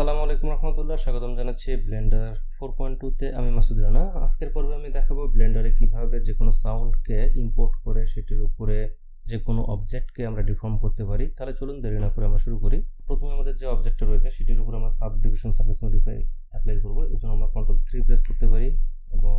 আসসালামু আলাইকুম রহমতুল্লাহ, স্বাগতম জানাচ্ছি ব্লেন্ডার ফোর পয়েন্ট টুতে আমি মাসুদ রানা। আজকের পর্বে আমি দেখাবো ব্লেন্ডারে কীভাবে যে কোনো সাউন্ডকে ইম্পোর্ট করে সেটির উপরে যে কোনো অবজেক্টকে আমরা ডিফর্ম করতে পারি। তাহলে চলুন দেরি না করে আমরা শুরু করি। প্রথমে আমাদের যে অবজেক্টটা রয়েছে, সেটির উপরে আমরা sub division service modify apply করব। এর জন্য আমরা কন্ট্রোল থ্রি প্রেস করতে পারি এবং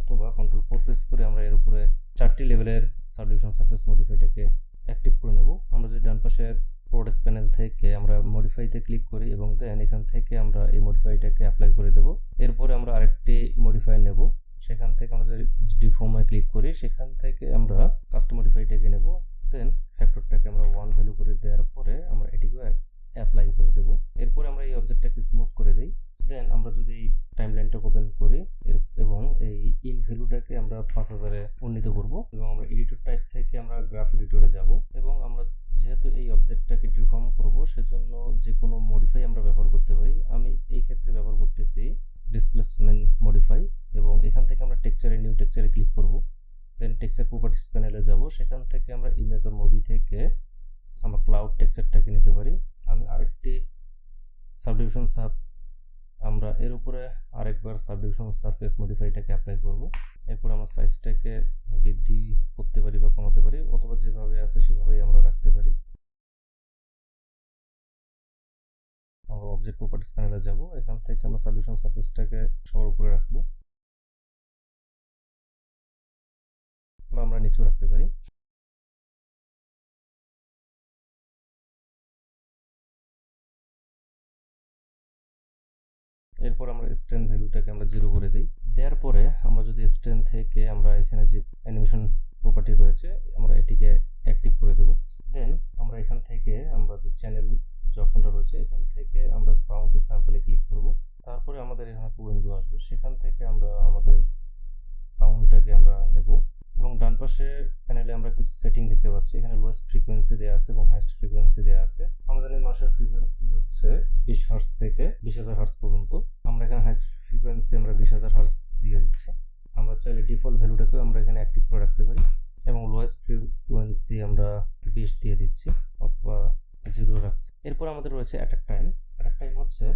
অথবা কন্ট্রোল ফোর প্রেস করে আমরা এর উপরে চারটি লেভেলের সাব ডিভিশন সার্ভিস মডিফাইটাকে অ্যাক্টিভ করে নেব। আমরা যদি ডান পাশের প্রোডাক্টস প্যানেল থেকে আমরা মডিফাইতে ক্লিক করি এবং দেন এখান থেকে আমরা এই মডিফাইটাকে অ্যাপ্লাই করে দেব। এরপরে আমরা আরেকটি মডিফাই নেব। সেখান থেকে আমরা যদি ক্লিক করি, সেখান থেকে আমরা কাস্টম মডিফাইটাকে নেব। দেন ফ্যাক্টরটাকে আমরা ওয়ান ভ্যালু করে দেওয়ার পরে আমরা এটিকে অ্যাপ্লাই করে দেব। এরপরে আমরা এই অবজেক্টটাকে স্মুথ করে দিই। দেন আমরা যদি টাইম লাইনটাকে ওপেন করি এবং এই ইন ভ্যালুটাকে আমরা পাঁচ হাজারে সেজন্য যে কোনো মডিফাই আমরা ব্যবহার করতে পারি। আমি এই ক্ষেত্রে ব্যবহার করতেছি ডিসপ্লেসমেন্ট মডিফাই এবং এখান থেকে আমরা টেক্সচারে নিউ টেক্সচারে ক্লিক করব। দেন টেক্সচার প্রপার্টিস প্যানেলে যাব। সেখান থেকে আমরা ইমেজ আর মুভি থেকে আমরা ক্লাউড টেক্সচারটাকে নিতে পারি। আমি আরেকটি সাবডিভিশন সাব আমরা এর উপরে আরেকবার সাবডিভিশন সারফেস মডিফাইটাকে অ্যাপ্লাই করব। এরপর আমরা সাইজটাকে বৃদ্ধি করতে পারি বা কমাতে পারি। অথবা যেভাবে আছে সেভাবেই আমরা রাখতে পারি। আমরা অবজেক্ট প্রপার্টিস প্যানেলে যাব। এখান থেকে আমরা সলিউশন সারফেসটাকে সবার উপরে রাখব। বা আমরা নিচেও রাখতে পারি। এরপর আমরা স্ট্রেন ভ্যালুটাকে আমরা জিরো করে দিই। দেওয়ার পরে আমরা যদি স্ট্রেন থেকে আমরা এখানে যে অ্যানিমেশন প্রপার্টি রয়েছে, আমরা এটিকে অ্যাক্টিভ করে দেব। দেন আমরা এখান থেকে আমরা যে চ্যানেল যে অপশনটা রয়েছে, এখান থেকে আমরা সাউন্ড স্যাম্পলে ক্লিক করব। তারপরে আমাদের এখানে একটা উইন্ডো আসবে। সেখান থেকে আমরা আমাদের সাউন্ডটাকে আমরা নেব। এবং ডান পাশে প্যানেলে আমরা কিছু সেটিং দেখতে পাচ্ছি। এখানে লোয়েস্ট ফ্রিকোয়েন্সি দেওয়া আছে এবং হাইস্ট ফ্রিকোয়েন্সি দেওয়া আছে। আমরা জানি মাসের ফ্রিকোয়েন্সি হচ্ছে বিশ হার্স থেকে বিশ হাজার হার্স পর্যন্ত। আমরা এখানে হাইস্ট ফ্রিকোয়েন্সি আমরা বিশ হাজার হার্স দিয়ে দিচ্ছি। আমরা চাইলে ডিফল্ট ভ্যালুটাকেও আমরা এখানে অ্যাক্টিভ করে রাখতে পারি। এবং লোয়েস্ট ফ্রিকোয়েন্সি আমরা বিশ দিয়ে দিচ্ছি। অথবা জিরো রাখছি। এরপর আমাদের রয়েছে অ্যাটাক টাইম অ্যাটাক টাইম হচ্ছে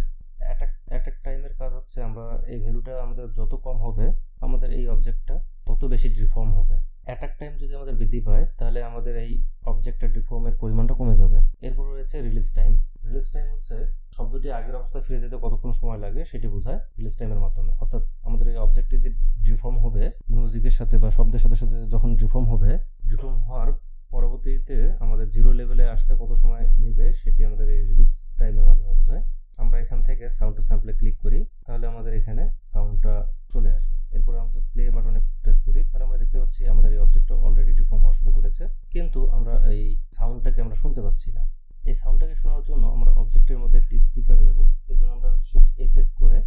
অ্যাটাক অ্যাটাক টাইমের কাজ হচ্ছে আমরা এই ভ্যালুটা আমাদের যত কম হবে, আমাদের এই অবজেক্টটা তত বেশি ডিফর্ম হবে। অ্যাটাক টাইম যদি আমাদের বৃদ্ধি পায়, তাহলে আমাদের এই অবজেক্টের ডিফর্মের পরিমাণটা কমে যাবে। এরপর রয়েছে রিলিজ টাইম রিলিজ টাইম হচ্ছে, শব্দটি আগের অবস্থায় ফিরে যেতে কতক্ষণ সময় লাগে সেটি বোঝায় রিলিজ টাইমের মাধ্যমে। অর্থাৎ আমাদের এই অবজেক্টটি যে ডিফর্ম হবে মিউজিকের সাথে বা শব্দের সাথে সাথে যখন ডিফর্ম হবে ডিফর্ম হওয়ার পরবর্তীতে আমাদের জিরো লেভেলে আসতে কত সময় নেবে সেটি আমাদের এই রিলিজ টাইমের মাধ্যমে বোঝায়। আমরা এখান থেকে সাউন্ড স্যাম্পলে ক্লিক করি, তাহলে আমাদের এখানে সাউন্ডটা চলে আসবে। এরপরে আমরা প্লে বাটনে প্রেস করি, তাহলে আমরা দেখতে পাচ্ছি আমাদের এই অবজেক্টটা অলরেডি ডিফর্ম হওয়া শুরু করেছে। কিন্তু আমরা এই সাউন্ডটাকে আমরা শুনতে পাচ্ছি না। এই সাউন্ডটাকে শোনার জন্য আমরা অবজেক্টের মধ্যে একটি স্পিকার নেব। এর জন্য আমরা শিফট এ প্রেস করে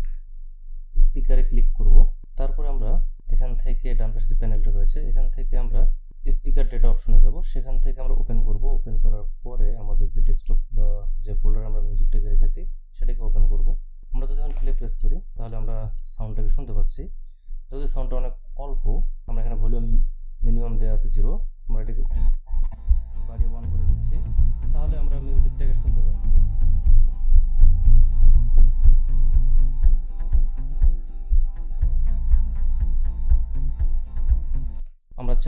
স্পিকারে ক্লিক করব। তারপরে আমরা এখান থেকে ডান পাশে যে প্যানেলটা রয়েছে, এখান থেকে আমরা স্পিকার ডেটা অপশনে যাব। সেখান থেকে আমরা ওপেন করব। ওপেন করার পরে আমাদের যে ডেস্কটপ বা যে ফোল্ডারে আমরা মিউজিকটাকে রেখেছি, সেটাকে ওপেন করব। আমরা যদি এখন প্লে প্রেস করি, তাহলে আমরা সাউন্ডটাকে শুনতে পাচ্ছি। যদি সাউন্ডটা অনেক অল্প, আমরা এখানে ভলিউম মিনিমাম দেওয়া আছে জিরো আমরা এটাকে বাড়িয়ে ওয়ান করে দিচ্ছি। তাহলে আমরা মিউজিকটাকে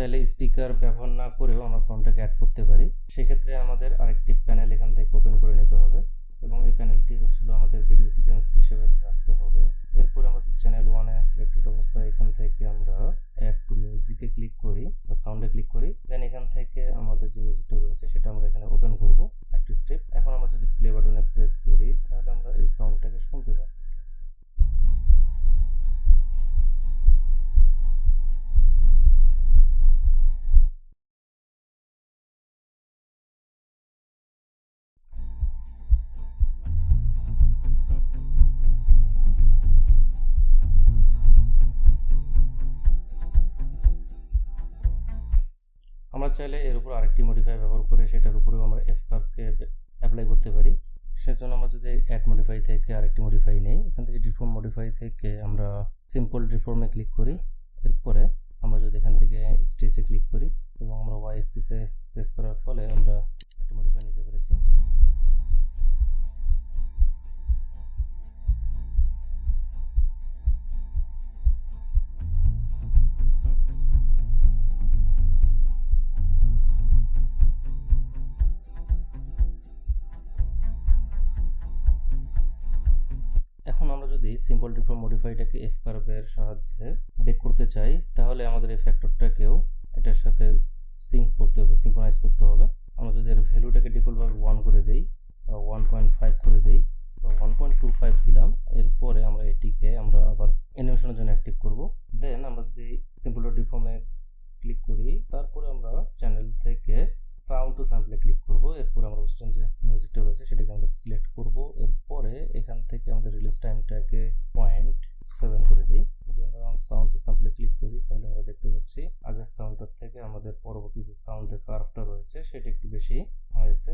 চাইলে স্পিকার ব্যবহার না করেও আমরা সাউন্ডটাকে অ্যাড করতে পারি। সেক্ষেত্রে আমাদের আরেকটি প্যানেল এখান থেকে ওপেন করে নিতে হবে এবং এই প্যানেলটি হচ্ছিল আমাদের ভিডিও সিকোয়েন্স হিসেবে রাখতে হবে। এরপর আমরা চ্যানেল ওয়ানে সিলেক্টেড অবস্থায় এখান থেকে আমরা অ্যাড টু মিউজিকে ক্লিক করি। বা সাউন্ডে ক্লিক চাইলে এর উপর আরেকটি মডিফাই ব্যবহার করে সেটার উপরেও আমরা এফ কার্ভকে অ্যাপ্লাই করতে পারি। সেজন্য আমরা যদি অ্যাড মডিফাই থেকে আরেকটি মডিফাই নেই, এখান থেকে ডিফর্ম মডিফাই থেকে আমরা সিম্পল ডিফর্মে ক্লিক করি। এরপরে আমরা যদি এখান থেকে স্টেজে ক্লিক করি এবং আমরা ওয়াই এক্সিসে প্রেস করার ফলে আমরা একটা মডিফাই নিতে পেরেছি। সিম্পল ডিফর্ম মডিফাইটাকে এফ কার্ভের সাহায্যে বেক করতে চাই, তাহলে আমাদের এই ফ্যাক্টরটাকেও এটার সাথে সিঙ্ক করতে হবে সিঙ্ক্রোনাইজ করতে হবে। আমরা যদি এর ভ্যালুটাকে ডিফল্টভাবে ওয়ান করে দেই, বা ওয়ান পয়েন্ট ফাইভ করে দেই, বা ওয়ান পয়েন্ট টু ফাইভ দিলাম, এরপরে আমরা এটিকে আমরা আবার অ্যানিমেশনের জন্য অ্যাক্টিভ করব। দেন আমরা যদি সিম্পল ডিফর্মে ক্লিক করি, তারপরে আমরা চ্যানেল থেকে সাউন্ড টু স্যাম্পলে ক্লিক করব। এরপরে আমরা ওয়েস্টার্ন যে মিউজিকটা রয়েছে, সেটাকে আমরা সিলেক্ট আমাদের টাইমটাকে পয়েন্ট সেভেন করে দিই। যদি আমরা সাউন্ড স্যাম্পলে ক্লিক করি, তাহলে আমরা দেখতে পাচ্ছি আগের সাউন্ডটার থেকে আমাদের পরবর্তী যে সাউন্ডের কার্ভটা রয়েছে, সেটা একটু বেশি হয়েছে।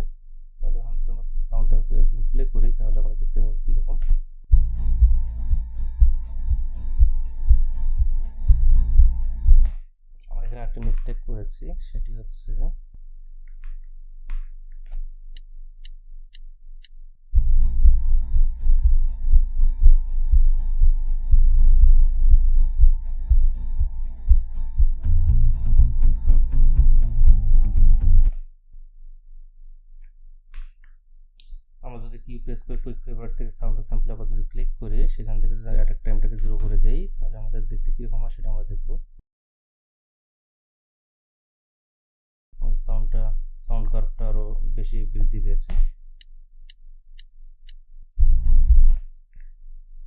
তাহলে এখন যদি আমরা সাউন্ডটা যদি প্লে করি, তাহলে আমরা দেখতে পাবো কীরকম। আমরা এখানে একটা মিস্টেক করেছি, সেটি হচ্ছে প্রেস করে কুইক ফেভার থেকে সাউন্ড স্যাম্পল আবার যদি ক্লিক করি সেখান থেকে যদি অ্যাটাক টাইমটাকে জিরো করে দেই, তাহলে আমাদের দেখতে কীরকম হয় সেটা আমরা দেখব। সাউন্ডটা সাউন্ড কার্ভটা আরও বেশি বৃদ্ধি পেয়েছে।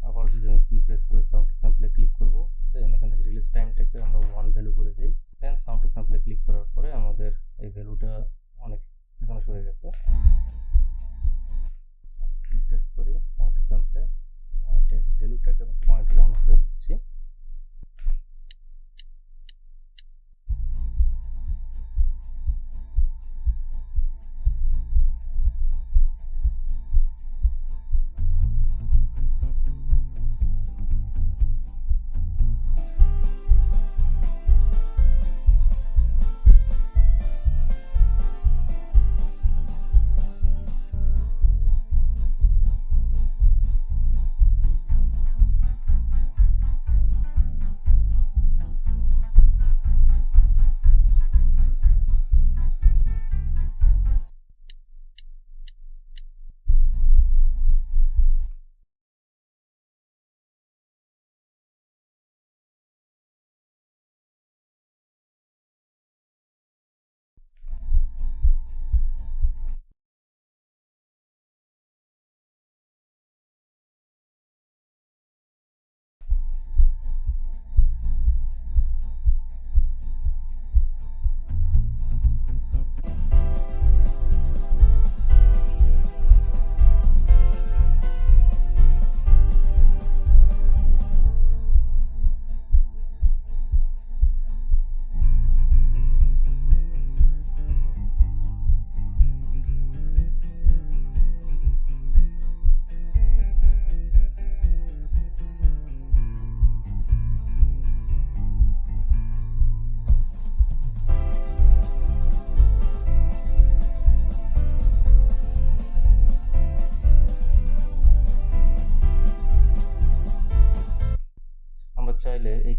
আবার যদি আমি কিউ প্রেস করে সাউন্ড স্যাম্পলে ক্লিক করব দেন এখান থেকে রিলিজ টাইমটাকে আমরা ওয়ান ভ্যালু করে দিই। দেন সাউন্ড স্যাম্পলে ক্লিক করার পরে আমাদের এই ভ্যালুটা অনেক পিছনে সরে গেছে। প্রেস করি সাউন্ড স্যাম্পলে এবং এটার ভ্যালুটাকে আমি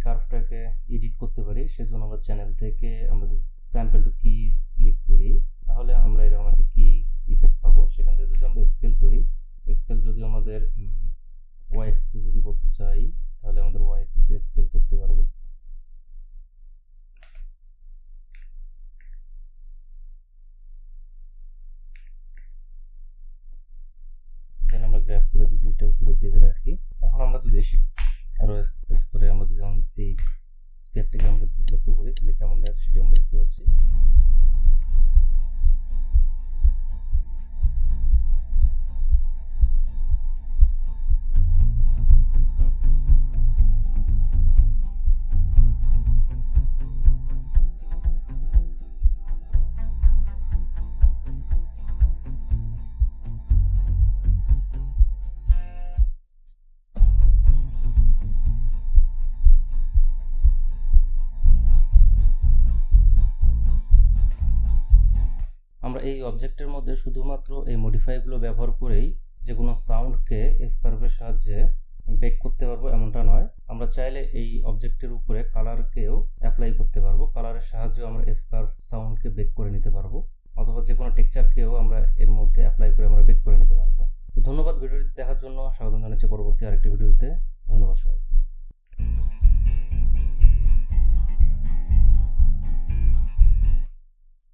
কার্ভটাকে এডিট করতে পারি, সেজন্য আমরা চ্যানেল থেকে আমরা যদি স্যাম্পল টু কিস ক্লিক করি, তাহলে আমরা এরকম একটা কি ইফেক্ট পাবো। সেখান থেকে যদি আমরা স্কেল করি স্কেল যদি আমাদের ওয়াই এক্সিসে যদি করতে চাই, তাহলে আমাদের ওয়াই এক্সিসে স্কেল অবজেক্টের মধ্যে শুধুমাত্র এই মডিফাইগুলো ব্যবহার করেই যে কোনো সাউন্ডকে এফ কার্ভের সাহায্যে বেক করতে পারব এমনটা নয়। আমরা চাইলে এই অবজেক্টের উপরে কালারকেও অ্যাপ্লাই করতে পারব। কালারের সাহায্যে আমরা এফ কার্ভ সাউন্ডকে বেক করে নিতে পারব। অথবা যে কোনো টেক্সচারকেও আমরা এর মধ্যে অ্যাপ্লাই করে আমরা বেক করে নিতে পারব। ধন্যবাদ ভিডিওটি দেখার জন্য। স্বাগত জানাচ্ছি পরবর্তী আরেকটি ভিডিওতে। ধন্যবাদ সবাই